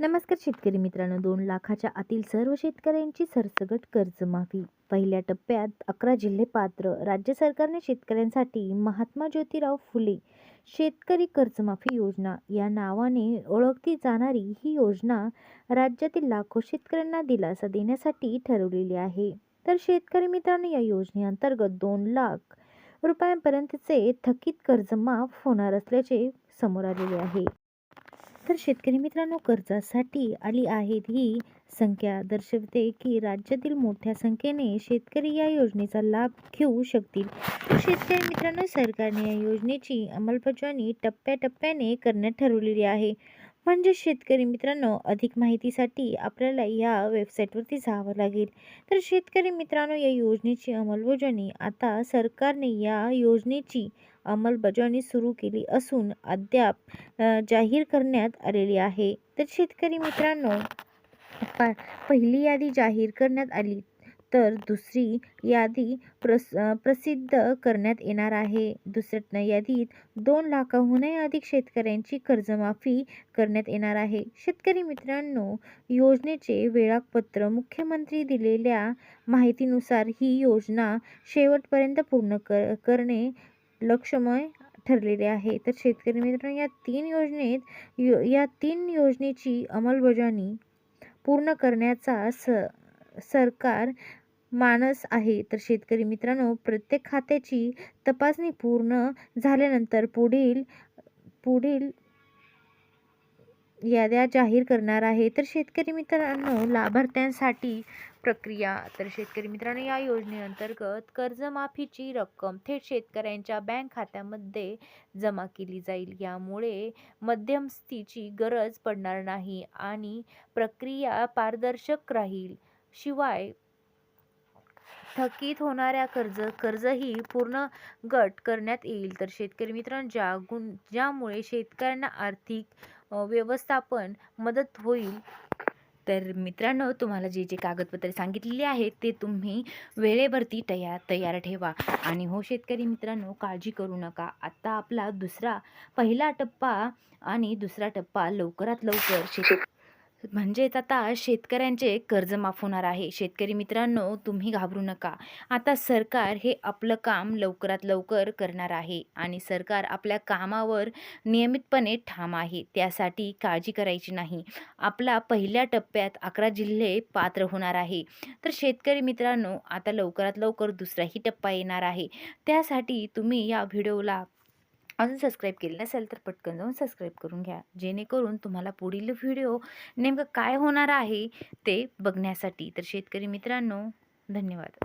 नमस्कार शेतकरी मित्रांनो दोन लाखाच्या आतील सर्व शेतकऱ्यांची सरसगट कर्जमाफी. पहिल्या टप्प्यात अकरा जिल्हे पात्र राज्य सरकारने शेतकऱ्यांसाठी महात्मा ज्योतिराव फुले शेतकरी कर्जमाफी योजना या नावाने ओळखली जाणारी ही योजना राज्यातील लाखो शेतकऱ्यांना दिलासा देण्यासाठी ठरवलेली आहे. तर शेतकरी मित्रांनो या योजनेअंतर्गत दोन लाख रुपयांपर्यंतचे थकीत कर्ज माफ होणार असल्याचे समोर आलेले आहे. तर शेतकरी मित्रांनो कर्जासाठी आली आहेत ही संख्या दर्शवते की राज्यातील मोठ्या संख्येने शेतकरी या योजनेचा लाभ घेऊ शकतील. शेतकरी मित्रांनो सरकारने या योजनेची अंमलबजावणी टप्प्याटप्प्याने करण्यात ठरवलेली आहे. म्हणजे शेतकरी मित्रांनो अधिक माहितीसाठी आपल्याला या वेबसाईटवरती जावं लागेल. तर शेतकरी मित्रांनो या योजनेची अंमलबजावणी आता सरकारने या योजनेची अंमलबजावणी सुरू केली असून अद्याप जाहीर करण्यात आलेली आहे. तर शेतकरी मित्रांनो पा पहिली यादी जाहीर करण्यात आली तर दुसरी यादी प्रस प्रसिद्ध करण्यात येणार आहे. दुसऱ्या यादीत दोन लाखाहूनही अधिक शेतकऱ्यांची कर्जमाफी करण्यात येणार आहे. शेतकरी मित्रांनो योजनेचे वेळापत्र मुख्यमंत्री दिलेल्या माहितीनुसार ही योजना शेवटपर्यंत पूर्ण कर करणे लक्षमय ठरलेले आहे. तर शेतकरी मित्रांनो या तीन योजनेत यो या तीन योजनेची अंमलबजावणी पूर्ण करण्याचा स सरकार मानस आहे. तर शेतकरी मित्रांनो प्रत्येक खात्याची तपासणी पूर्ण झाल्यानंतर पुढील पुढील याद्या जाहीर करणार आहे. तर शेतकरी मित्रांनो लाभार्थ्यांसाठी प्रक्रिया. तर शेतकरी मित्रांनो या योजनेअंतर्गत कर्जमाफीची रक्कम थेट शेतकऱ्यांच्या बँक खात्यामध्ये जमा केली जाईल. यामुळे मध्यमस्थीची गरज पडणार नाही आणि प्रक्रिया पारदर्शक राहील. शिवाय थकीत होणाऱ्या कर्ज कर्जही पूर्ण गट करण्यात येईल. तर शेतकरी मित्रांनो ज्या गुण ज्यामुळे शेतकऱ्यांना आर्थिक व्यवस्थापन मदत होईल. तर मित्रांनो तुम्हाला जे जे कागदपत्रे सांगितलेली आहेत ते तुम्ही वेळेवरती तयार तयार ठेवा. आणि हो शेतकरी मित्रांनो काळजी करू नका. आत्ता आपला दुसरा पहिला टप्पा आणि दुसरा टप्पा लवकरात लवकर शेत म्हणजेच आता शेतकऱ्यांचे कर्ज माफ होणार आहे. शेतकरी मित्रांनो तुम्ही घाबरू नका. आता सरकार हे आपलं काम लवकरात लवकर करणार आहे आणि सरकार आपल्या कामावर नियमितपणे ठाम आहे. त्यासाठी काळजी करायची नाही. आपला पहिल्या टप्प्यात अकरा जिल्हे पात्र होणार आहे. तर शेतकरी मित्रांनो आता लवकरात लवकर दुसराही टप्पा येणार आहे. त्यासाठी तुम्ही या व्हिडिओला अजून सबस्क्राईब केले नसेल तर पटकन जाऊन सबस्क्राईब करून घ्या. जेणेकरून तुम्हाला पुढील व्हिडिओ नेमकं काय होणार आहे ते बघण्यासाठी. तर शेतकरी मित्रांनो धन्यवाद.